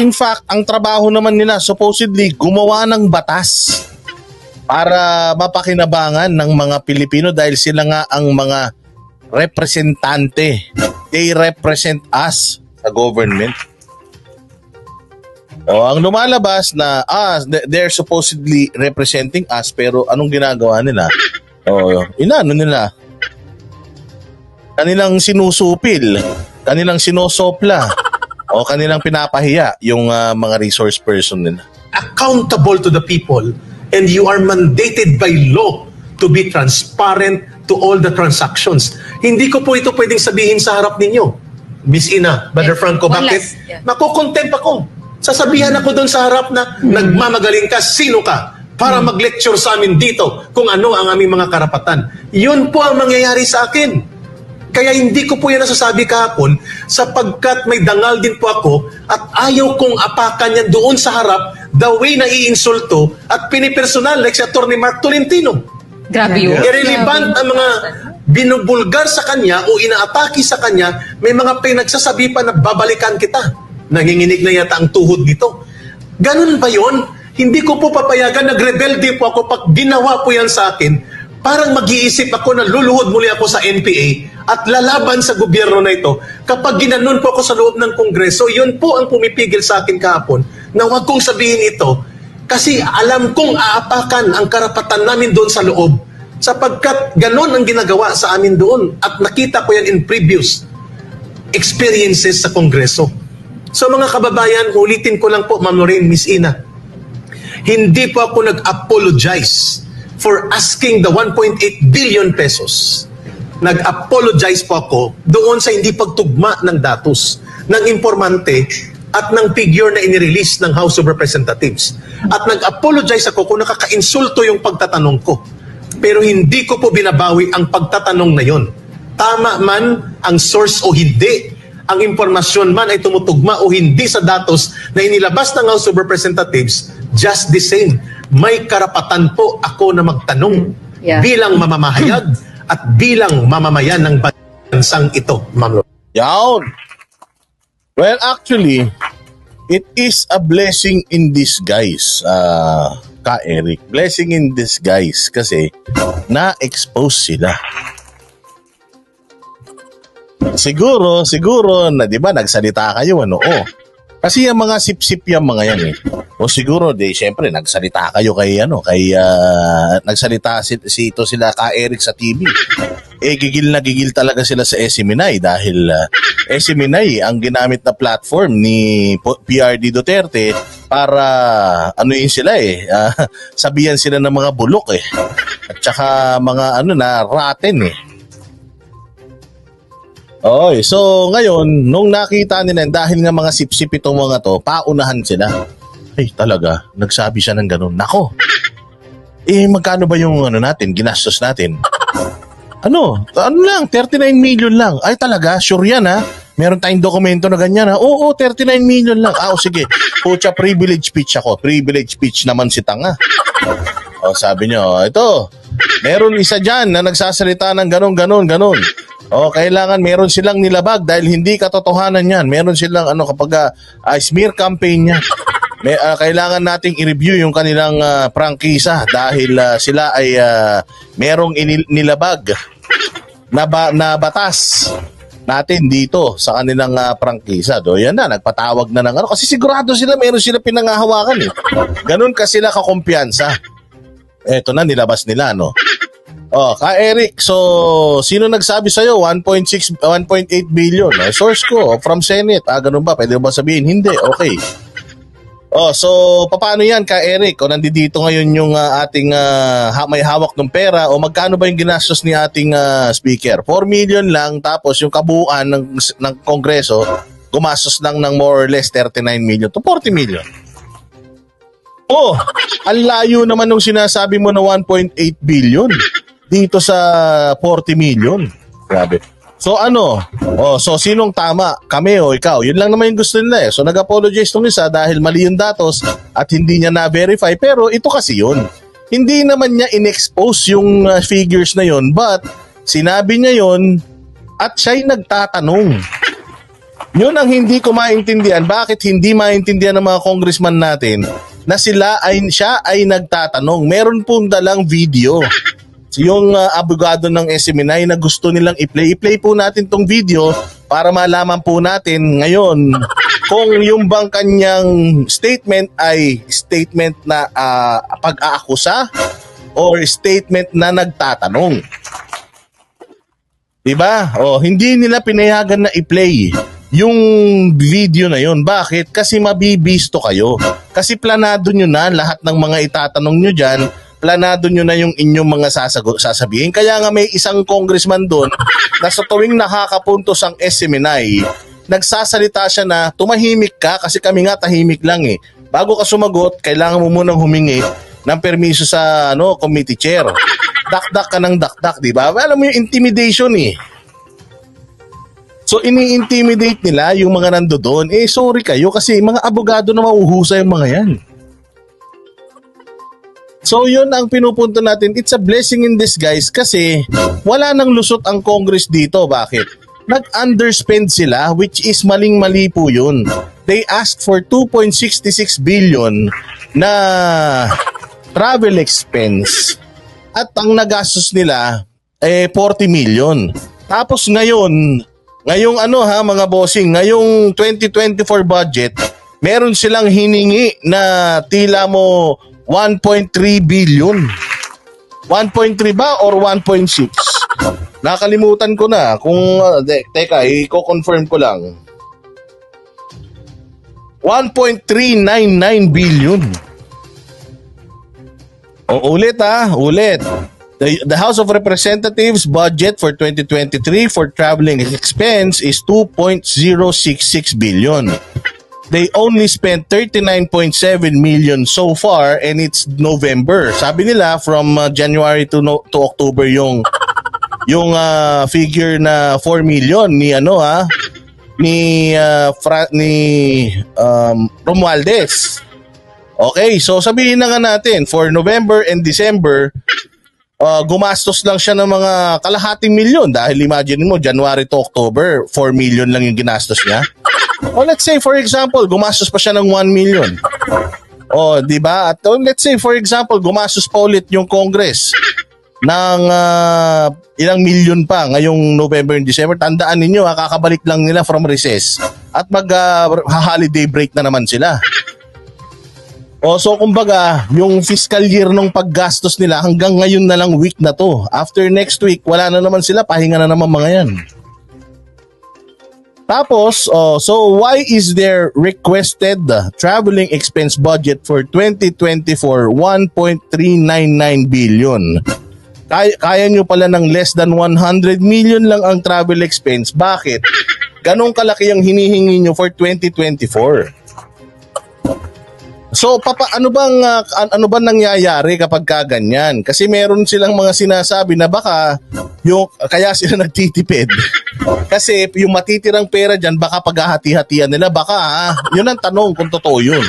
In fact, ang trabaho naman nila supposedly gumawa ng batas para mapakinabangan ng mga Pilipino dahil sila nga ang mga representante. They represent us sa government. O, ang lumalabas na ah, th- they're supposedly representing us pero anong ginagawa nila? O, inano nila? Kanilang sinusupil, kanilang sinosopla, o kanilang pinapahiya yung ah, mga resource person nila. accountable to the people and you are mandated by law to be transparent to all the transactions. Hindi ko po ito pwedeng sabihin sa harap ninyo. Miss Ina, Brother Yes. Franco, One bakit? last, yeah. Ako. Sasabihan ako doon sa harap na nagmamagaling ka, sino ka? Para mag-lecture sa amin dito kung ano ang aming mga karapatan. Yun po ang mangyayari sa akin. Kaya hindi ko po yan nasasabi kahapon sapagkat may dangal din po ako at ayaw kong apakan yan doon sa harap the way na iinsulto at pinipersonal like si Atty. Mark Tolentino. Grabe yun. Irrelevant ang mga binubulgar sa kanya o inaatake sa kanya, may mga pinagsasabi pa na babalikan kita. Nanginginig na yata ang tuhod nito. Ganun ba yon? Hindi ko po papayagan, nagrebelde po ako pag ginawa po yan sa akin, parang mag-iisip ako na luluhod muli ako sa NPA at lalaban sa gobyerno na ito. Kapag ginanon po ako sa loob ng Kongreso, yun po ang pumipigil sa akin kahapon na huwag kong sabihin ito kasi alam kong aapakan ang karapatan namin doon sa loob sapagkat ganon ang ginagawa sa amin doon at nakita ko yan in previous experiences sa Kongreso. So mga kababayan, ulitin ko lang po, Ma'am Lorraine, Miss Ina, hindi po ako nag-apologize for asking the 1.8 billion pesos. Nag-apologize po ako doon sa hindi pagtugma ng datos ng informante at ng figure na inirelease ng House of Representatives. At nag-apologize ako kung nakaka-insulto yung pagtatanong ko. Pero hindi ko po binabawi ang pagtatanong na yon. Tama man ang source o hindi, ang impormasyon man ay tumutugma o hindi sa datos na inilabas ng House of Representatives, just the same. May karapatan po ako na magtanong Yeah. bilang mamamahayag at bilang mamamayan ng bansang ito, Ma'am Lord. Yawn. Well, actually, it is a blessing in disguise, uh, ka Eric. Blessing in disguise kasi na-expose sila. Siguro, siguro, na di ba, nagsalita kayo, ano, oh. Kasi yung mga sip-sip yung mga yan eh. O siguro, di, syempre, nagsalita kayo kay, ano, kay, ah, nagsalita si, si ito sila ka Eric sa TV. Eh, gigil na gigil talaga sila sa SMNI dahil uh, SMNI ang ginamit na platform ni PRD Duterte para ano yun sila eh, ah, sabihan sila ng mga bulok eh. At saka mga ano na raten eh. Oy, so ngayon, nung nakita nila dahil nga mga sip-sip itong mga to, paunahan sila. Ay, talaga, nagsabi siya ng ganun. Nako. Eh, magkano ba yung ano natin, ginastos natin? Ano? Ano lang, 39 million lang. Ay talaga, sure yan ha. Meron tayong dokumento na ganyan ha. Oo, 39 million lang. Ah, o sige. Pucha, privilege speech ako. Privilege speech naman si Tanga. O, sabi niyo, ito, meron isa dyan na nagsasalita ng ganon, ganon, ganon. O, kailangan meron silang nilabag dahil hindi katotohanan yan. Meron silang, ano, kapag uh, smear campaign yan. May, ah, kailangan nating i-review yung kanilang ah, prangkisa dahil ah, sila ay ah, merong nilabag na, ba, na batas natin dito sa kanilang uh, prangkisa. Do, yan na, nagpatawag na ng ano. Kasi sigurado sila, meron sila pinangahawakan eh. Ganun ka sila kakumpiyansa. Eto na, nilabas nila, no? Oh, ka Eric, so sino nagsabi sa iyo 1.6 1.8 billion? Eh, source ko from Senate. Ah, ganun ba? Pwede ba sabihin? Hindi. Okay. Oh, so paano 'yan ka Eric? O nandito ngayon yung ah, ating ah, ha- may hawak ng pera o magkano ba yung ginastos ni ating ah, speaker? 4 million lang tapos yung kabuuan ng ng Kongreso gumastos lang ng more or less 39 million to 40 million. Oh, ang layo naman nung sinasabi mo na 1.8 billion dito sa 40 million. Grabe. So ano? Oh, so sinong tama? Kami o ikaw? Yun lang naman yung gusto nila eh. So nag-apologize tong isa dahil mali yung datos at hindi niya na-verify. Pero ito kasi yun. Hindi naman niya in-expose yung uh, figures na yun but sinabi niya yun at siya'y nagtatanong. Yun ang hindi ko maintindihan. Bakit hindi maintindihan ng mga congressman natin na sila ay siya ay nagtatanong. Meron pong dalang video. Yung uh, abogado ng SMNI na gusto nilang i-play. I-play po natin tong video para malaman po natin ngayon kung yung bang kanyang statement ay statement na ah, pag-aakusa or statement na nagtatanong. Diba? O, hindi nila pinayagan na i-play yung video na yun. Bakit? Kasi mabibisto kayo. Kasi planado nyo na lahat ng mga itatanong nyo dyan, planado nyo na yung inyong mga sasago, sasabihin. Kaya nga may isang congressman doon na sa tuwing nakakapuntos ang SMNI, nagsasalita siya na tumahimik ka kasi kami nga tahimik lang eh. Bago ka sumagot, kailangan mo munang humingi ng permiso sa ano committee chair. Dakdak ka ng dakdak, di ba? Alam mo yung intimidation eh. So ini-intimidate nila yung mga nando doon. Eh sorry kayo kasi mga abogado na mauhusay yung mga yan. So yun ang pinupunto natin. It's a blessing in disguise kasi wala nang lusot ang Congress dito. Bakit? Nag-underspend sila which is maling-mali po yun. They asked for 2.66 billion na travel expense at ang nagastos nila eh 40 million. Tapos ngayon, ngayong ano ha mga bossing, ngayong 2024 budget, meron silang hiningi na tila mo 1.3 billion. 1.3 ba or 1.6? Nakalimutan ko na kung uh, de, teka, i-confirm ko lang. 1.399 billion. O ulit ha, ulit. The, the House of Representatives budget for 2023 for traveling expense is 2.066 billion. They only spent 39.7 million so far and it's November. Sabi nila from uh, January to no, to October yung yung uh, figure na 4 million ni ano ha ni uh, Fra- ni um, Romualdez. Okay, so sabihin na nga natin for November and December uh, gumastos lang siya ng mga kalahating milyon dahil imagine mo January to October 4 million lang yung ginastos niya. O let's say for example, gumastos pa siya ng 1 million. O, di ba? At oh, let's say for example, gumastos pa ulit yung Congress ng ah, ilang milyon pa ngayong November and December. Tandaan ninyo, ha, kakabalik lang nila from recess at mag ah, holiday break na naman sila. O so kumbaga, yung fiscal year ng paggastos nila hanggang ngayon na lang week na to. After next week, wala na naman sila, pahinga na naman mga yan. Tapos, oh, so why is their requested traveling expense budget for 2024 1.399 billion? Kaya, kaya nyo pala ng less than 100 million lang ang travel expense. Bakit? Ganong kalaki ang hinihingi nyo for 2024. So papa ano bang an- ano ba nangyayari kapag ka ganyan? Kasi meron silang mga sinasabi na baka yung kaya sila nagtitipid. Kasi yung matitirang pera diyan baka paghahati-hatian nila baka ah, yun ang tanong kung totoo yun.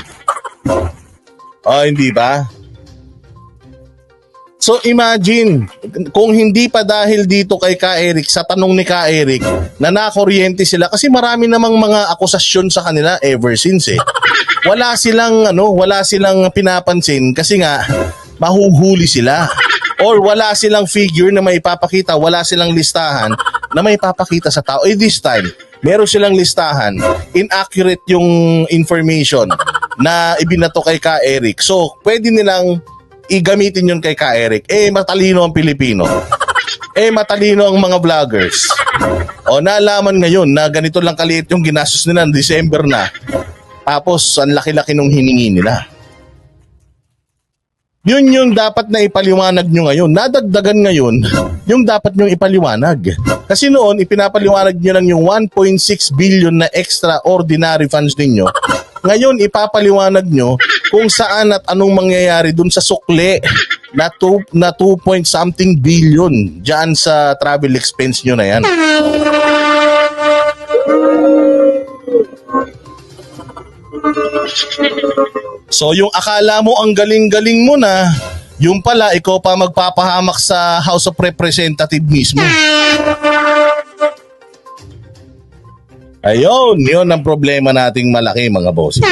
Oh, hindi ba? So imagine, kung hindi pa dahil dito kay Ka Eric, sa tanong ni Ka Eric, na nakuryente sila kasi marami namang mga akusasyon sa kanila ever since eh. Wala silang ano, wala silang pinapansin kasi nga mahuhuli sila. Or wala silang figure na may papakita, wala silang listahan na may papakita sa tao. Eh this time, meron silang listahan, inaccurate yung information na ibinato kay Ka Eric. So, pwede nilang igamitin yun kay Ka Eric. Eh, matalino ang Pilipino. Eh, matalino ang mga vloggers. O, nalaman ngayon na ganito lang kaliit yung ginastos nila ng December na. Tapos, ang laki-laki nung hiningi nila. Yun yung dapat na ipaliwanag nyo ngayon. Nadagdagan ngayon yung dapat nyo ipaliwanag. Kasi noon, ipinapaliwanag nyo lang yung 1.6 billion na extraordinary funds ninyo. Ngayon, ipapaliwanag nyo kung saan at anong mangyayari dun sa sukle na 2, na 2 point something billion dyan sa travel expense nyo na yan. So yung akala mo ang galing-galing mo na, yung pala ikaw pa magpapahamak sa House of Representative mismo. Ayun, yun ang problema nating malaki mga boss.